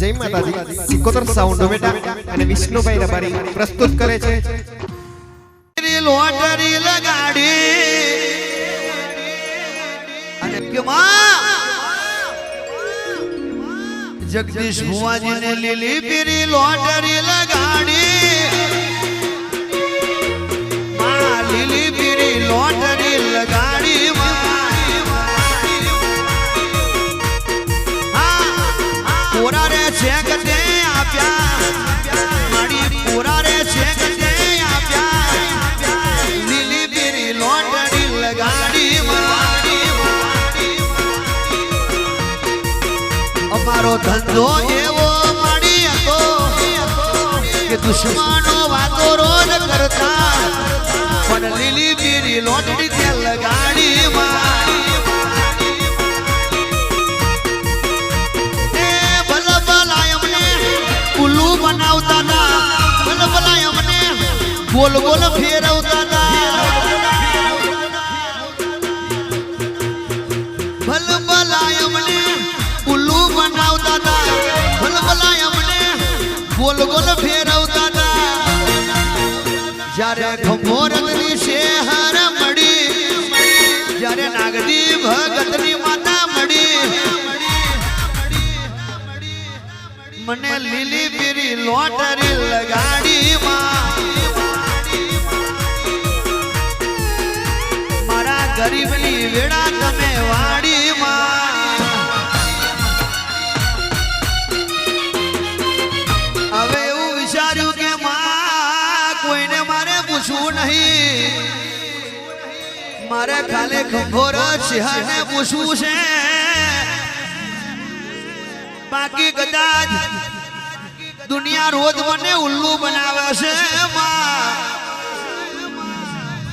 જય માતાજી. સિકોતર સાઉન્ડ બેટા અને વિષ્ણુભાઈ રબારી પ્રસ્તુત કરે છે. લોટરી લગાડી. અને જગદીશ ભુવાજી ભુવાજીને લીલી પીરી લોટરી લગાડી. અમારો ધંધો એવો મળી હતો કે દુશ્મનો વાતો રોજ કરતા. પણ લીલી બીરી લોટડી તે લગાડી બનાવતા ના. ભલા એમને ગોલ ગોલ ફેરવતા ગોલ ફેરવતા હતા જ્યારે ખંભોરગની શેહર મળી, જ્યારે નાગદી ભગતની માતા મળી, મને લીલી પીરી લોટરી લગાડી મારા ગરીબની વેળા તમે વાડી મારે ખાલી ખંભોર સિંહને પૂછવું છે. બાકી કદાચ દુનિયા રોજ મને ઉલ્લુ બનાવે છે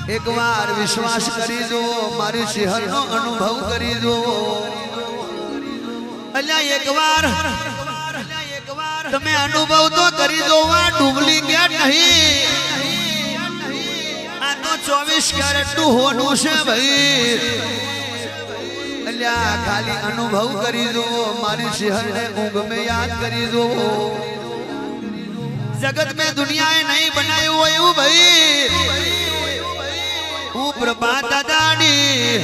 એકવાર વિશ્વાસ કરી જુઓ મારી સિંહનો અનુભવ કરી જુઓ અલ્યા એકવાર તમે અનુભવ તો કરી જોવા ડુપ્લિકેટ નહીં? ચોવીસ કેરેટનું હોનું છે ભાઈ. અલ્યા, ખાલી અનુભવ કરી દો મારી શહેરને ઊંઘ મેં યાદ કરી દો જગત મેં દુનિયાએ નહીં બનાવ્યું હોય એવું ભાઈ. હું પ્રભા દાદાની.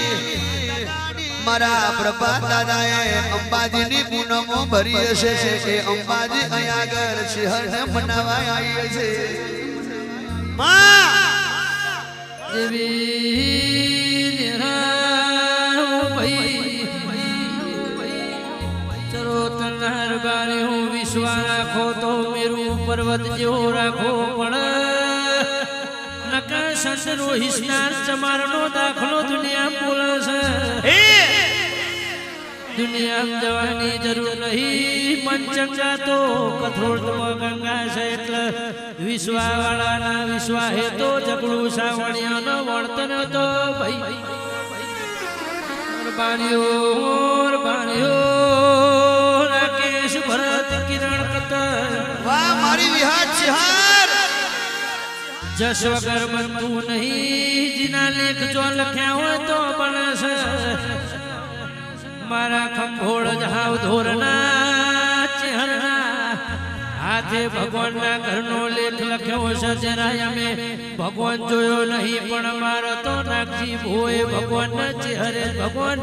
મારા પ્રભા દાદાએ અંબાજીની પૂનમો ભરી હશે કે અંબાજી અહીંયા આગળ શહેરને મનાવા આવી છે. માં! દેવી તનહાર બારે હું વિશ્વા રાખો તો મેરું પર્વત જેવો રાખો પણ નકા સંતનો હિસ્નાર ચમારનો દાખલો દુનિયા બોલે છે દુનિયામાં જવાની જરૂર નહીં. પંચંગા તો કથોળમાં ગંગા છે એટલે વિશ્વાવાળાના વિશ્વા હે તો જગડું સાવણિયાનો વર્તન તો ભાઈ. બાણિયો બાણિયો રાકેશ ભરત કિરણ કતર. વાહ મારી વિહાર શિહાર જસ વગર બનતું નહીં. જીના લેખ જો લખ્યા હોય તો બનશે મારા ખંભોળ જાવ ધોરના ચહેરા હાથે ભગવાનના ઘરનો લેખ લખ્યો છે જરા અમે. ભગવાન જોયો નહીં, પણ અમારો તો નાગજી ભોય ભગવાનના ચહેરે, ભગવાન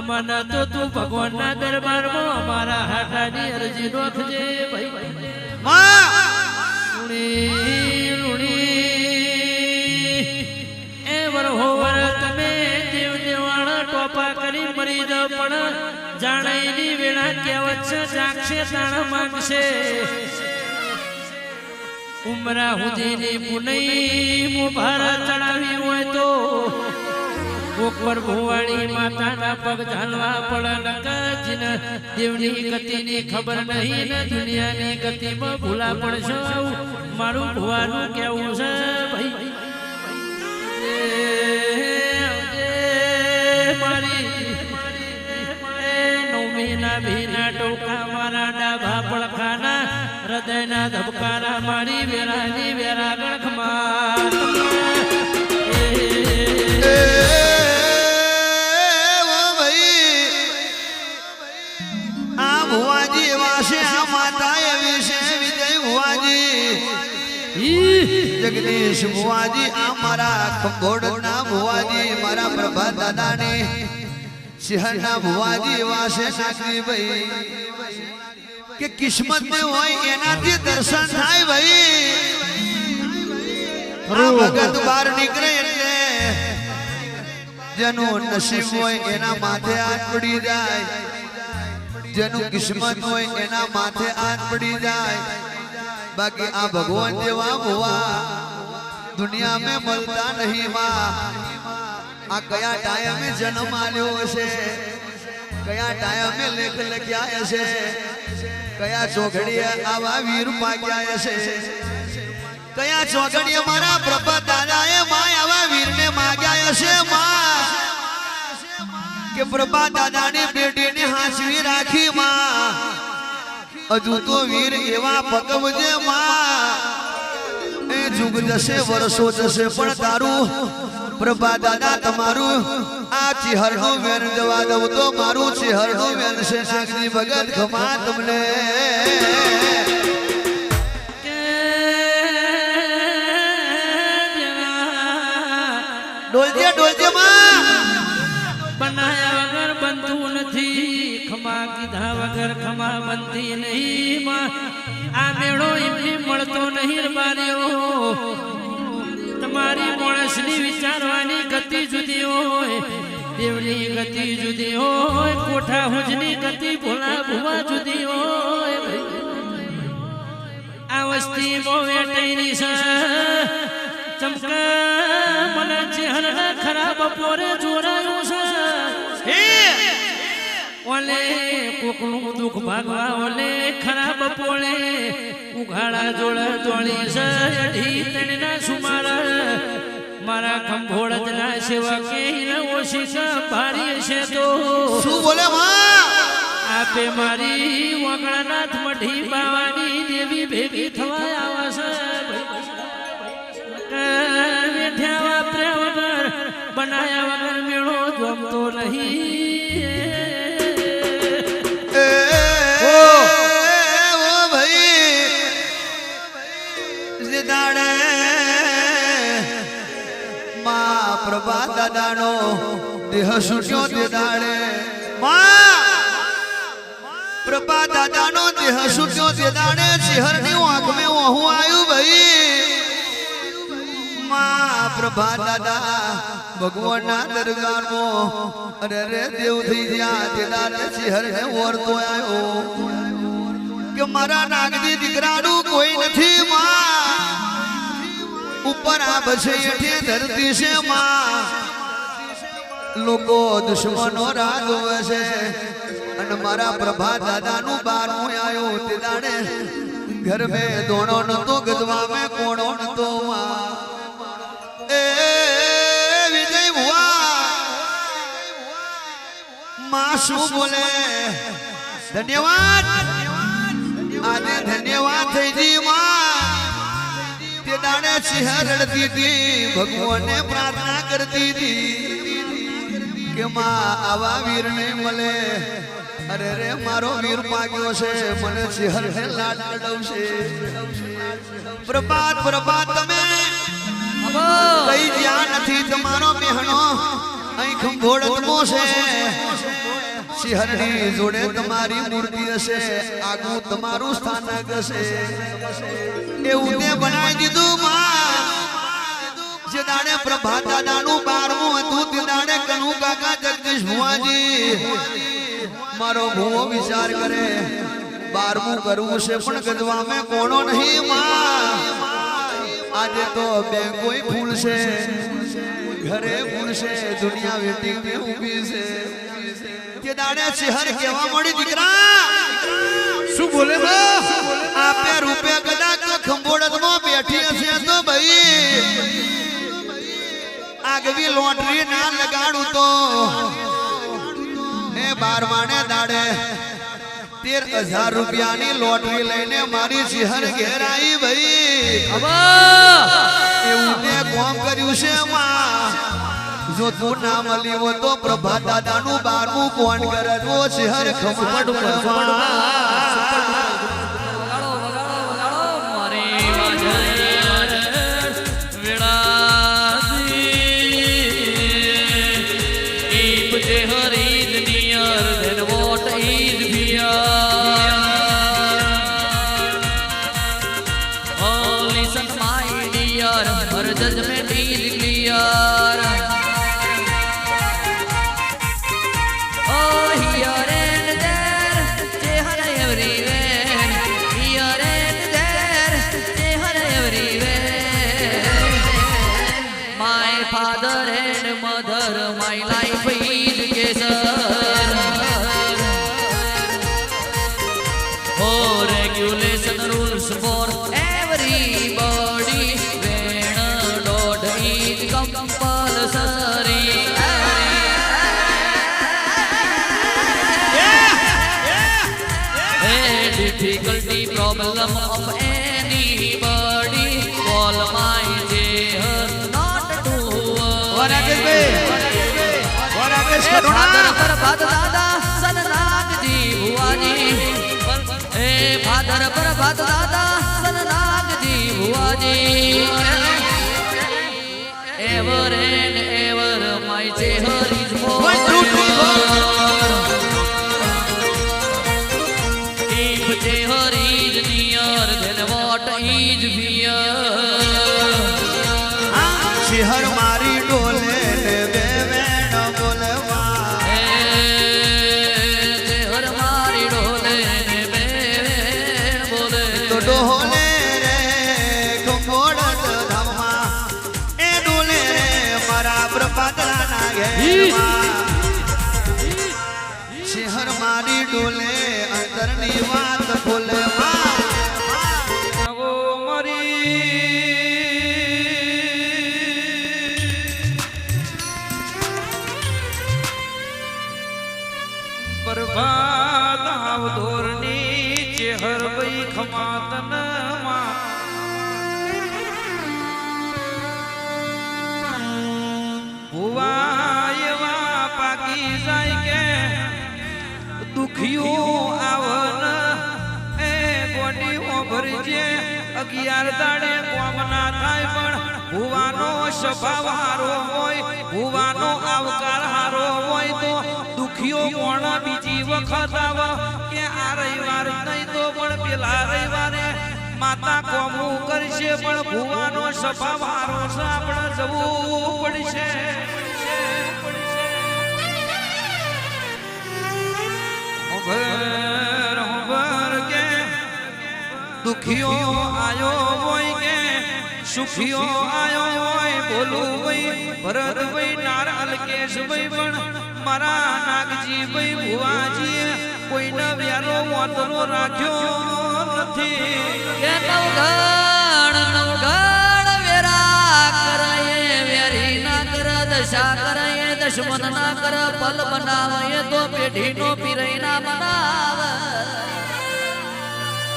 અમારા તો તું ભગવાનના દરબારમાં અમારા હાટાની અરજી નોખજે ભાઈ. માં તાણ માંગશે ઉમરા હુદીની પુનઈ મુભાર ચડાવી હોય તો ઉપર ભુવાણી માતાના પગ ઝાલવા પડ નકજીન દેવની ગતિની ખબર નહીં, ને દુનિયાની ગતિમાં ભૂલા પડશો. મારું ભુવાનું કેવું છે ભાઈ? મારી. નવમીના ભીના ટોકા હૃદયના ધબકારા મારી વેરાની વેરા ગણખમાં ભાઈ. આ ભુવાજી છે, આ માતા એવી છે, વિજય ભુવાજી. જગદીશ ભુવાજી, આ મારા ખંભોડના ભુવાજી, મારા પ્રભા દાદાની ભુવાજી વાસે સાકરી નાગરીભાઈ કે કિસ્મતમાં હોય એનાથી દર્શન થાય ભાઈ. ભગત બહાર નીકળે એટલે જેનું નસીબ હોય એના માથે હાથ પડી જાય. જેનું કિસ્મત હોય એના માથે હાથ પડી જાય. બાકી આ ભગવાન જેવા ભુવા દુનિયા મેં મળતા નહીં વા આ કયા ટાયમે જન્મ આવ્યો હશે? કયા ટાયમે લેખ લખ્યા હશે? કયા ચોઘડીએ આવા વીર પાક્યા છે કયા ચોઘડીએ મારા પ્રભા દાદાએ માં આવા વીરને માગ્યા છે માં, કે પ્રભા દાદાની બેટીને હાંસવી રાખી, માં? હજુ તો વીર એવા પકવજે માં. એ જુગ જશે, વર્ષો જશે, પણ તારું પ્રભા દાદા તમારું. આ ચિહરનો વેર જવા દઉં તો મારું ચિહરનો વેન છે નાગજી ભગત ખમા તમને. ડોલજે ડોલજે માં. બનાયા વગર બનતું નથી. ખમા કીધા વગર ખમા બનતી નહીં માં. આ મેળો એમની મળતો નહીં બાર્યો તમારી માણસની વિચારવાની ગતિ જુદી હોય દેવની ગતિ જુદી હોય, કોઠા હુજની ગતિ ભોલા ભુવા જુદી હોય આ વસ્તી બહુ વેટાઈની છે. ચમકા મને ચહેરા ખરાબ પોરે જોરાયું છે. ઓલે કોકનું દુઃખ ભાગવા ઓલે ખરાબ પોળે. ઉઘાડા જોળ છે અઢી તણના સુમાર. મારા ખંભોળજના સેવા કે ઓછી ભારી છે તો. શું બોલે માં? આપે મારી વગણાનાથ મઢી બાવાની દેહ છૂટ્યો તે દાડે માં પ્રભા દાદાનો દેહ છૂટ્યો તે દાડે ચહેરની આંખ મેં ઓહું આવ્યું ભાઈ માં પ્રભા દાદા ભગવાનના દરબારમાં અરે રે દેવ થઈ ગયા તે દાડે ચહેર ને ઓરતો આવ્યો કે મારા નાગજી દીકરાનું કોઈ નથી માં ઉપર આ બસે એઠે ધરતી છે માં લોકો દુશ્મનો રાજ હશે. અને મારા પ્રભા દાદાનું બારમું આવ્યો તે દાડે ઘર મેં દોણો નતો ગજવા મેં કોણો નતો માં વિજય ભુવા. માં શું ધન્યવાદ. આજે ધન્યવાદ થઈ જી માં. તે દાડે સિંહ રડતી હતી પ્રાર્થના કરતી હતી. કે માં આવા વીરને મળે. અરે રે, મારો વીર પાગ્યો છે. મને સિંહર હે લાડ લડાવશે પ્રભાત પ્રભાત, તમે કઈ જ્યાં નથી તમારો મેહણો અહીં ખંભોળતમો છે. સિંહરની જોડે તમારી મૂર્તિ હશે. આગું તમારું સ્થાનક હશે. એવું તે બનાવી દીધું, માં. જે દાડે પ્રભાત દાદાનું બારમું હતું, તે દાડે કાકા જગદીશ ભુવાજી. મારો ભૂવો વિચાર કરે, બારમું કરવું છે, પણ ગજવા મેં કોણો નહીં માં. આજે તો બે કોઈ ફૂલ છે, ઘરે ફૂલ છે, દુનિયા વેટિંગ ને ઊભી છે. કે દાડે શહેર કેવા મળી દીકરા, શું બોલે આપે રૂપે કદાચ તો ખંભોળતમાં બેઠી હશે તો ભાઈ. આગવી લોટરી ના લગાડું તો. ને બારમાને દાડે તેર હજાર રૂપિયાની લોટરી લઈને મારી સિંહર ઘેર આવી ભાઈ એવું તે કોમ કર્યું છે માં. જો તું ના મળ્યો તો પ્રભા દાદાનું બારમું કોણ કરે? સિંહર શહેર ખમડ father and mother, my life is Kesar. ભાત દાદા સનનાગજી ભુવાજી. એ ભાદર પર ભાત દાદા સનનાગજી ભુવાજી. Peace. દુખિયું આવન, એ ગોડી ભરજે અગિયાર દાડે કોમના થાય પણ ભુવાનો સ્વભાવ હારો હોય, ભુવાનો આવકાર હારો હોય તો દુખિયો કોણ બીજી વખત આવ? કે આ રવિવાર નહીં તો પણ પેલા રવિવારે માતા કોમું કરશે પણ ભુવાનો સ્વભાવ હારો આપણે જવું પડશે. દુખિયો આયો હોય કે સુખિયો આયો હોય, બોલું ભાઈ, ભરત ભાઈ, નારાલ કેશ ભાઈ પણ મારા નાગજી ભાઈ ભુવાજી કોઈને વ્યારો વાતરો રાખ્યો નથી. કે નવઘણ નવઘણ વેરા કરાય, વેરી ના કર, દશા કરાય, દશમન ના કર પલ બનાવે, તો પેઢી નો પીરઈ ના બનાવ.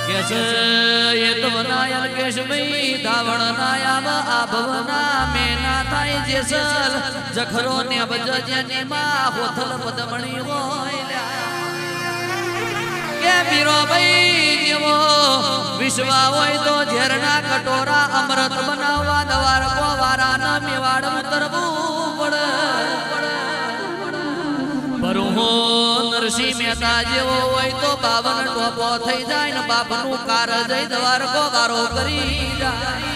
કેસ એ તો બનાયલ કેશ ભાઈ ધાવણ ના આભવના મે ના થાય જેસલ જખરો ને બજ જેની માં હોથલ પદમણી હોય કે મીરો ભાઈ જેવો વિશ્વા હોય તો ઝેરના કટોરા અમૃત બનાવવા દવાર કો વારાના મેવાડ ઉતરવું પડે. નરસિંહ મહેતા જેવો હોય તો બાવન ટોપો થઈ જાય ને બાપનું કાર જઈ દ્વાર વારો કરી જાય.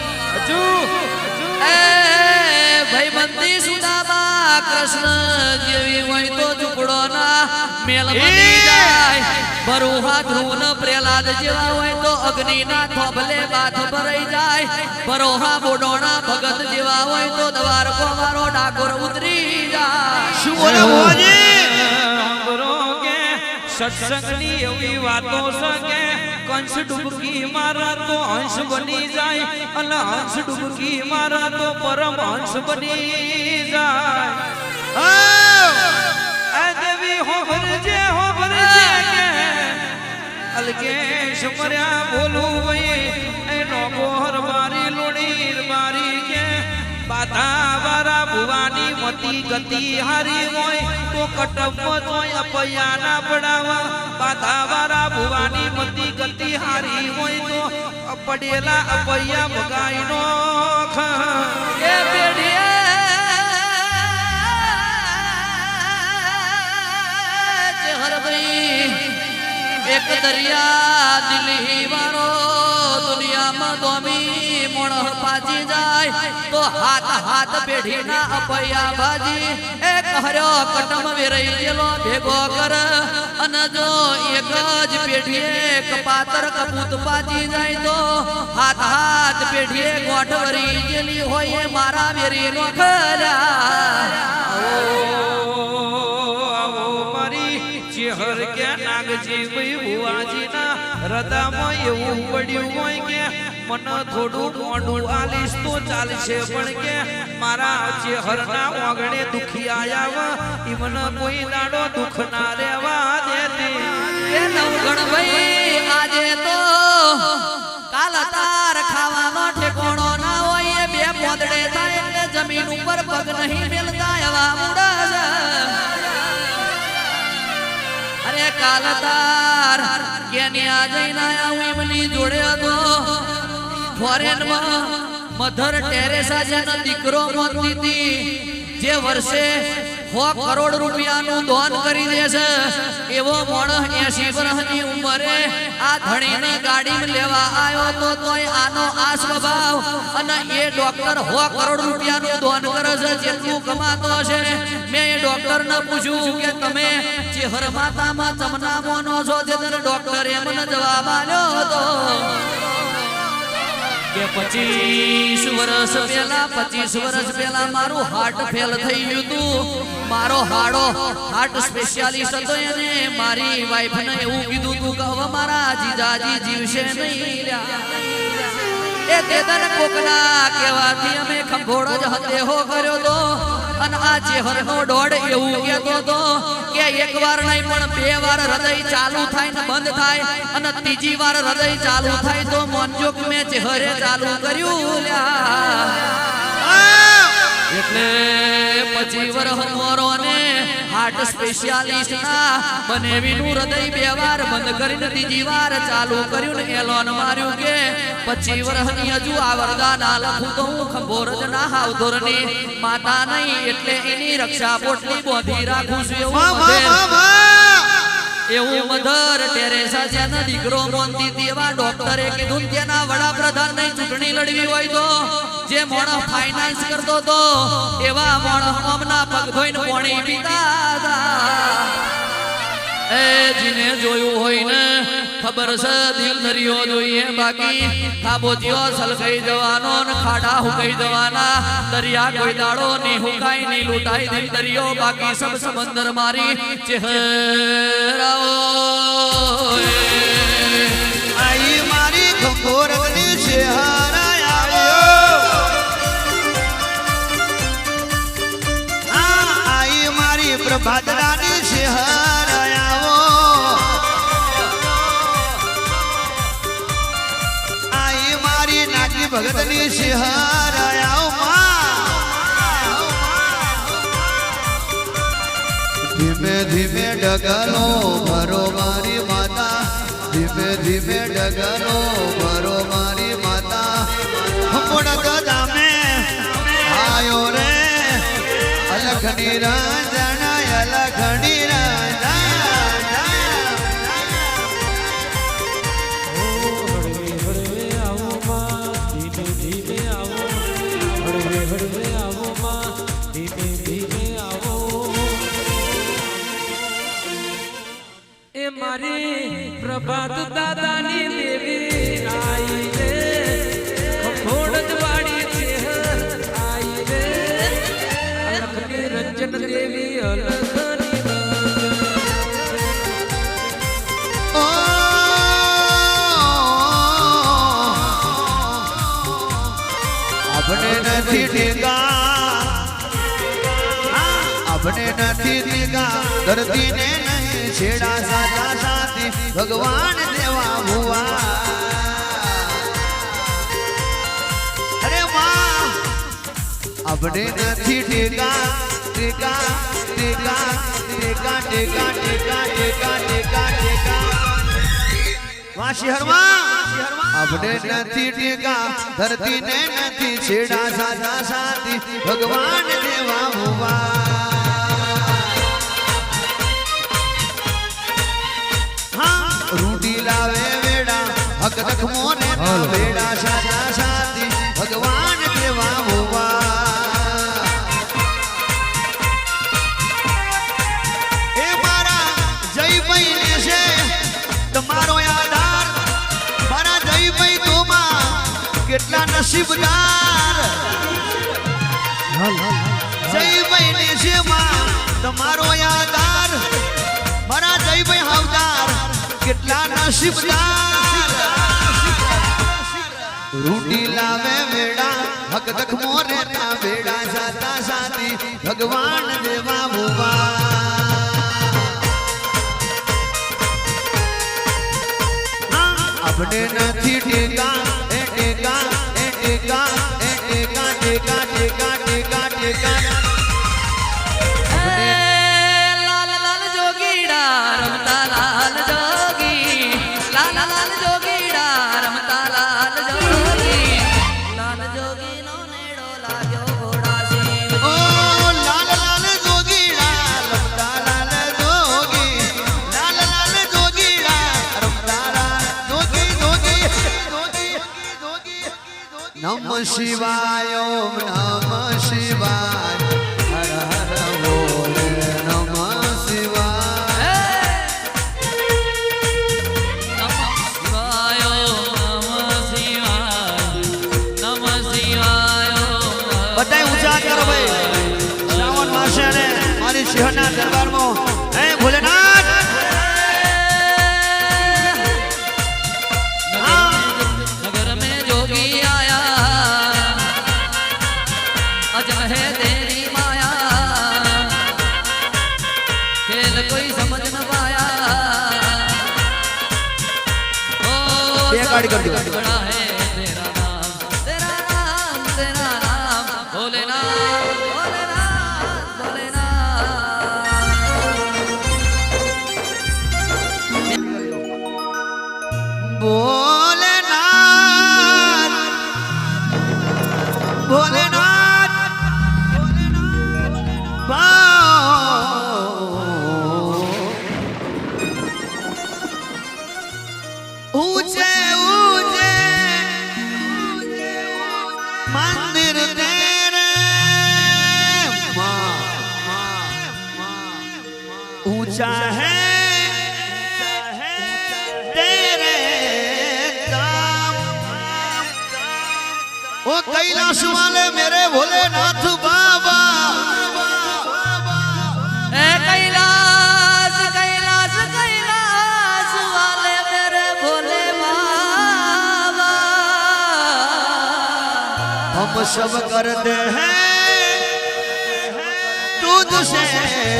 ભાઈ સુદામા કૃષ્ણ જેવી હોય તો ઝુકડો ના મેલ બની જાય બરુહા ધ્રુવ પ્રહલાદ જેવા હોય તો અગ્નિ ના થોભલે બાથ ભરાઈ જાય. બરોહા બોડોણા ભગત જેવા હોય તો દ્વારકો મારો ડાકોર ઉતરી જાય. શું બોલે સત્સંગની એવી વાતો સકે કંસ ડૂબકી મારા તો હંસ બની જાય. અને હંસ ડૂબકી મારા તો પરમ હંસ બની જાય. આ દેવી હોભરજે હોભરજે કે. અલકેશ મર્યા બોલું ભાઈ એનો ગોહર મારી લોણી, મારી કે બાધા ભુવાની મતી ગતિ હારી હોય તો કટમ તોય અપયા ના પડાવા. બાધાવારા ભુવાની મતી ગતિ હારી હોય તો પડેલા અપયા ભગાઈ નો ચહરભાઈ એક દરિયા દિલ્હી વાળો દુનિયામાં દોમી મોણ પાજી જાય તો હાથ હાથ પેઢીના અપૈયા ભાજી. એ કહર્યો કટમ વેરાઈ ગયેલો ભેગો કર અને જો એક જ પેઢીએ કપાતર કપૂત પાજી જાય તો હાથ હાથ પેઢીએ ગોઠ વરી ગયેલી હોય મારા વેરી નો ખર્યા કે નાગજી ભાઈ ભુવાજીના હૃદયમાં એવું પડ્યું હોય કે મને થોડું મોઢું આલીશ તો ચાલશે પણ કે મારા જે હરના ઓગણે દુખી આયા ઈ મને કોઈ દાડો દુખ ના રહેવા દેતી. એ નવગણ ભાઈ આજે તો કાલ તાર ખાવાનો ઠેકોણો ના હોય બે મોદડે થાય એટલે જમીન ઉપર પગ નહીં મેલતા એવા કાલ તાર આજે જઈને આયા એમની જોડે હતો. ફોરેનમાં મધર ટેરેસા જેનો દીકરો મોતી જે વર્ષે સો કરોડ રૂપિયાનું દાન કરી દે છે. એવો માણસ એસી વર્ષની ઉંમરે આ ધણીને ગાડીમાં લેવા આવ્યો તો તોય આનો આ સ્વભાવ અને એ ડોક્ટર સો કરોડ રૂપિયાનું દાન કરે છે, જેટલું કમાતો હશે. મેં એ ડોક્ટરને પૂછ્યું કે તમે ચેહર માતામાં ચમના મોનો છો? જે ડોક્ટર એમને જવાબ આવ્યો હતો. પચીસ વર્ષ પહેલા, પચીસ વર્ષ પહેલા મારું હાર્ટ ફેલ થઈ ગયું હતું મારો હાડો હાર્ટ સ્પેશિયાલિસ્ટ હતો એને મારી વાઈફને એવું કીધું તું કે હવે મારા જીજાજી જીવશે નહીં. એ તે તને કોકના કહેવાથી અમે ખંભોળો જ હદેહો કર્યો તો. અને આ ચેહરનો ડોડ એવું કહેતો તો કે એક વાર નહીં પણ બે વાર હૃદય ચાલુ થાય ને બંધ થાય. અને ત્રીજી વાર હૃદય ચાલુ થાય તો મોનજો કે મેં ચેહરે ચાલુ કર્યું. એટલે પછી વર્ષ મોરો હાર્ટ સ્પેશિયાલિસ્ટ ના. બનેવીનું હૃદય બે વાર બંધ કરીને ત્રીજી વાર ચાલુ કર્યું ને એલોન માર્યું કે પછી વરહની હજુ આ વરદાન આ લખું તો હું ખંભોર જ ના હાવધોરની માતા નહીં એટલે એની રક્ષા પોટલી બોધી રાખું છું એવું વાહ, વાહ, મધેર. વાહ, વાહ. એવું મધર ટેરેસા જેનો દીકરો મોનતી હતી એવા ડોક્ટરે કીધું ત્યાંના તેના વડાપ્રધાનની ચૂંટણી લડવી હોય તો જે મોણસ ફાઇનાન્સ કરતો તો એવા મોણસ અમના પગ ધોઈને પોણી પીતા. જીને જોયું હોય ને, ખબર છે, દિલ દરિયો જોઈએ. બાકી ખાબોચિયો સલકાઈ જવાનો ને ખાડા હુકાઈ જવાના. દરિયા કોઈ દાડો ની હુકાઈ ની લૂંટાઈ દિલ દરિયો બાકી સબ સમંદર મારી ચહેરાઓ. આઈ મારી ખંભોરગની ચહેરા આવ્યો. આ ભગતની માં. ધીમે ધીમે ડગલો ભરો મારી માતા. ધીમે ધીમે ડગલો ભરો મારી માતા. હમણાં ગામે આયો રે. અલખની રાંધણા અલખની મારી પ્રભાત દાદાની દેવી આઈ રે. જ વાળી છે, આઈ રે. અલખની રંજન દેવી આપણે નથી ટીકા આપણે નથી ટીકા ધરતીને છેડા સાચા સાથી ભગવાન દેવા ભુવા અરે માં આપણે નથી ટીકા ટીકા ટીકા ટીકા ટીકા ટીકા ટીકા ટીકા ટીકા વાહ શહેરમાં આપણે નથી ટીકા ધરતીને નથી છેડા સાચા સાથી ભગવાન દેવા ભુવા જગત કેટલા નસીબદાર. જય ભાઈ છે માં તમારો આધાર. મારા જય ભાઈ હવદાર કેટલા નસીબદાર. રૂડી લાવે વેડા ભગત મોરે ના વેડા સાતા સાતી ભગવાન દેવા ભુવા. આપણે નથી ટેકા, એ ટેકા એ ટેકા એ ટેકા ટેકા ટેકા ટેકા. શિવાય ઓમ નમ શિવાય હર હર બોલ નમ શિવાય. નમ શિવાય નમ શિવાય નમ શિવાય. બધાય ઊંચા દરબારમાં शव कर दे हैं तुझसे